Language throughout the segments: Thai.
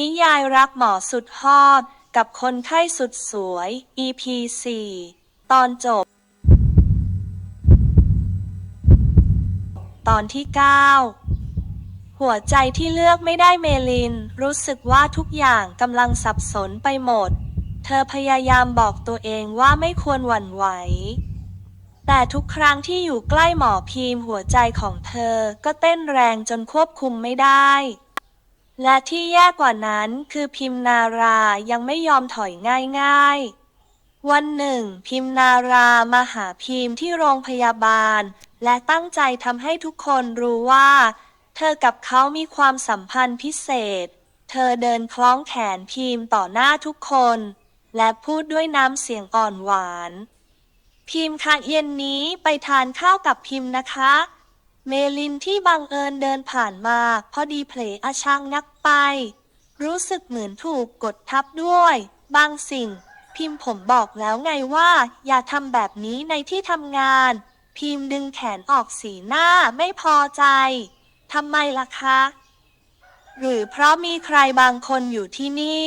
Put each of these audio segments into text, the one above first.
นิยายรักหมอสุดฮอดกับคนไข้สุดสวย EP 4 ตอนจบ ตอนที่ 9 หัวใจที่เลือกไม่ได้เมลิน รู้สึกว่าทุกอย่างกำลังสับสนไปหมด เธอพยายามบอกตัวเองว่าไม่ควรหวั่นไหว แต่ทุกครั้งที่อยู่ใกล้หมอพีมหัวใจของเธอก็เต้นแรงจนควบคุมไม่ได้ และที่แย่กว่านั้นคือพิมนารายังไม่ยอมถอยง่ายๆ วันหนึ่ง พิมนารามาหาพิมที่โรงพยาบาล และตั้งใจทำให้ทุกคนรู้ว่า เธอกับเขามีความสัมพันธ์พิเศษ เธอเดินคล้องแขนพิมต่อหน้าทุกคน และพูดด้วยน้ำเสียงอ่อนหวาน พิมพ์คะเย็นนี้ไปทานข้าวกับพิมพ์นะคะ เมลินที่บังเอิญเดินผ่านมา พอดีเพลอาช่างนักไป รู้สึกเหมือนถูกกดทับด้วย บางสิ่ง พิมพ์ผมบอกแล้วไงว่า อย่าทำแบบนี้ในที่ทำงาน พิมพ์ดึงแขนออกสีหน้าไม่พอใจทำไมล่ะคะ หรือเพราะมีใครบางคนอยู่ที่นี่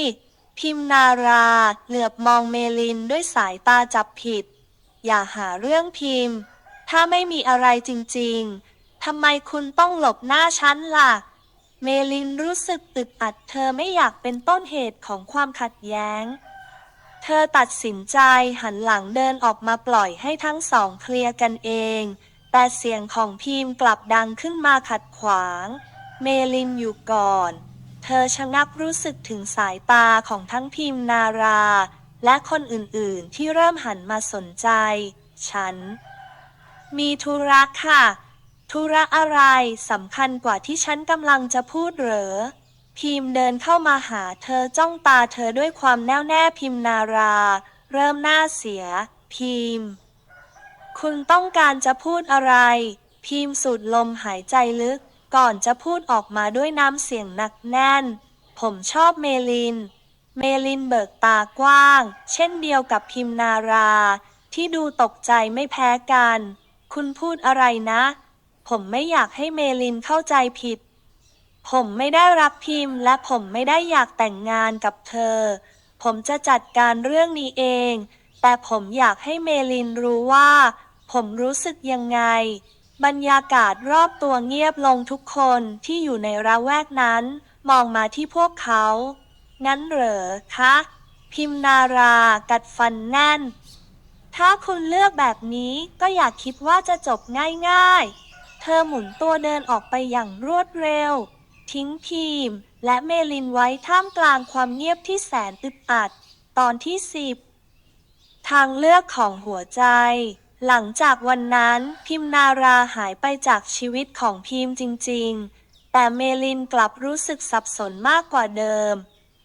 พิมนาราเหลือบมองเมลินด้วยสายตาจับผิด อย่าหาเรื่องพิมพ์ ถ้าไม่มีอะไรจริงๆ ทำไมคุณต้องหลบหน้าฉันล่ะ เมลินรู้สึกอึดอัดเธอไม่อยากเป็นต้นเหตุของความขัดแย้ง เธอตัดสินใจหันหลังเดินออกมาปล่อยให้ทั้งสองเคลียร์กันเอง แต่เสียงของพิมพ์กลับดังขึ้นมาขัดขวาง เมลินอยู่ก่อน เธอชะงักรู้สึกถึงสายตาของทั้งพิมพ์นารา และคนอื่นๆที่เริ่มหันมาสนใจ ฉัน มีธุระค่ะ ธุระอะไรสำคัญกว่าที่ฉันกำลังจะพูดเหรอ พิมพ์เดินเข้ามาหาเธอจ้องตาเธอด้วยความแน่วแน่พิมพ์นารา เริ่มหน้าเสีย พิมพ์ คุณต้องการจะพูดอะไร พิมพ์สูดลมหายใจลึก ก่อนจะพูดออกมาด้วยน้ำเสียงหนักแน่น ผมชอบเมลิน เมลินเบิกตากว้าง เช่นเดียวกับพิมนารา ที่ดูตกใจไม่แพ้กัน คุณพูดอะไรนะ ผมไม่อยากให้เมลินเข้าใจผิด ผมไม่ได้รักพิมพ์ และผมไม่ได้อยากแต่งงานกับเธอ ผมจะจัดการเรื่องนี้เอง แต่ผมอยากให้เมลินรู้ว่า ผมรู้สึกยังไง บรรยากาศรอบตัวเงียบลงทุกคนที่อยู่ในระแวกนั้น มองมาที่พวกเขา งั้นเหรอคะ พิมนารากัดฟันแน่นถ้าคุณเลือกแบบนี้ก็อย่าคิดว่าจะจบง่ายๆ อหมุนตัวเดินออกไปอย่างรวดเร็ว ทิ้งพิมและเมลินไว้ท่ามกลางความเงียบที่แสนอึดอัด ตอนที่สิบทางเลือกของหัวใจ หลังจากวันนั้นพิมนาราหายไปจากชีวิตของพิมจริง ๆ แต่เมลินกลับรู้สึกสับสนมากกว่าเดิม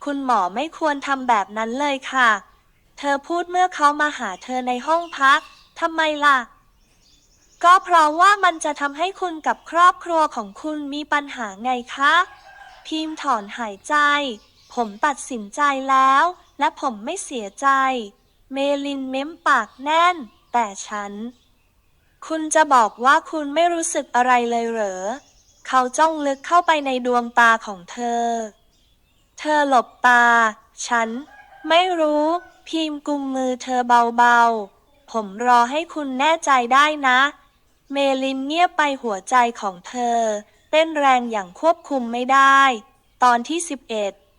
คุณหมอไม่ควรทำแบบนั้นเลยค่ะ เธอพูดเมื่อเขามาหาเธอในห้องพักทำไมล่ะ ก็เพราะว่ามันจะทำให้คุณกับครอบครัวของคุณมีปัญหาไงคะพิมถอนหายใจ ผมตัดสินใจแล้ว และผมไม่เสียใจ เมลินเม้มปากแน่น แต่ฉัน คุณจะบอกว่าคุณไม่รู้สึกอะไรเลยเหรอ เขาจ้องลึกเข้าไปในดวงตาของเธอ เธอหลบตา ฉัน ไม่รู้ พิมพ์กุมมือเธอเบาๆ ผมรอให้คุณแน่ใจได้นะ เมลินเงียบไปหัวใจของเธอ เต้นแรงอย่างควบคุมไม่ได้ ตอนที่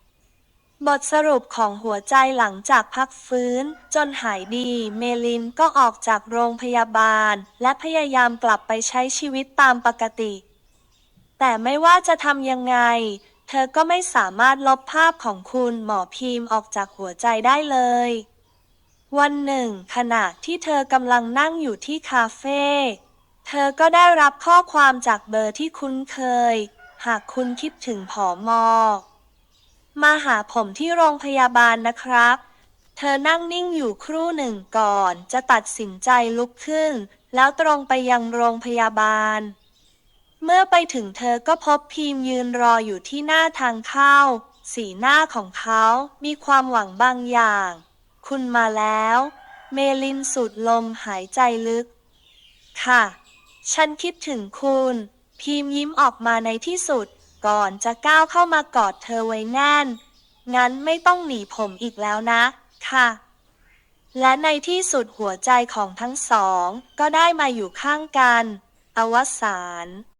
11 บทสรุปของหัวใจหลังจากพักฟื้น จนหายดี เมลินก็ออกจากโรงพยาบาล และพยายามกลับไปใช้ชีวิตตามปกติ แต่ไม่ว่าจะทำยังไง เธอก็ไม่สามารถลบภาพของคุณหมอพิมพ์ออกจากหัวใจได้เลยวันหนึ่ง ขณะที่เธอกำลังนั่งอยู่ที่คาเฟ่ เธอก็ได้รับข้อความจากเบอร์ที่คุ้นเคย หากคุณคิดถึงผอมอ มาหาผมที่โรงพยาบาลนะครับ เธอนั่งนิ่งอยู่ครู่หนึ่งก่อน จะตัดสินใจลุกขึ้น แล้วตรงไปยังโรงพยาบาล เมื่อไปถึงเธอก็พบพีมยืนรออยู่ที่หน้าทางเข้า สีหน้าของเขามีความหวังบางอย่าง คุณมาแล้ว เมลินสูดลมหายใจลึก ค่ะ ฉันคิดถึงคุณ พิมยิ้มออกมาในที่สุด ก่อนจะก้าวเข้ามากอดเธอไว้แน่น งั้นไม่ต้องหนีผมอีกแล้วนะ ค่ะ และในที่สุดหัวใจของทั้งสอง ก็ได้มาอยู่ข้างกัน อวสาน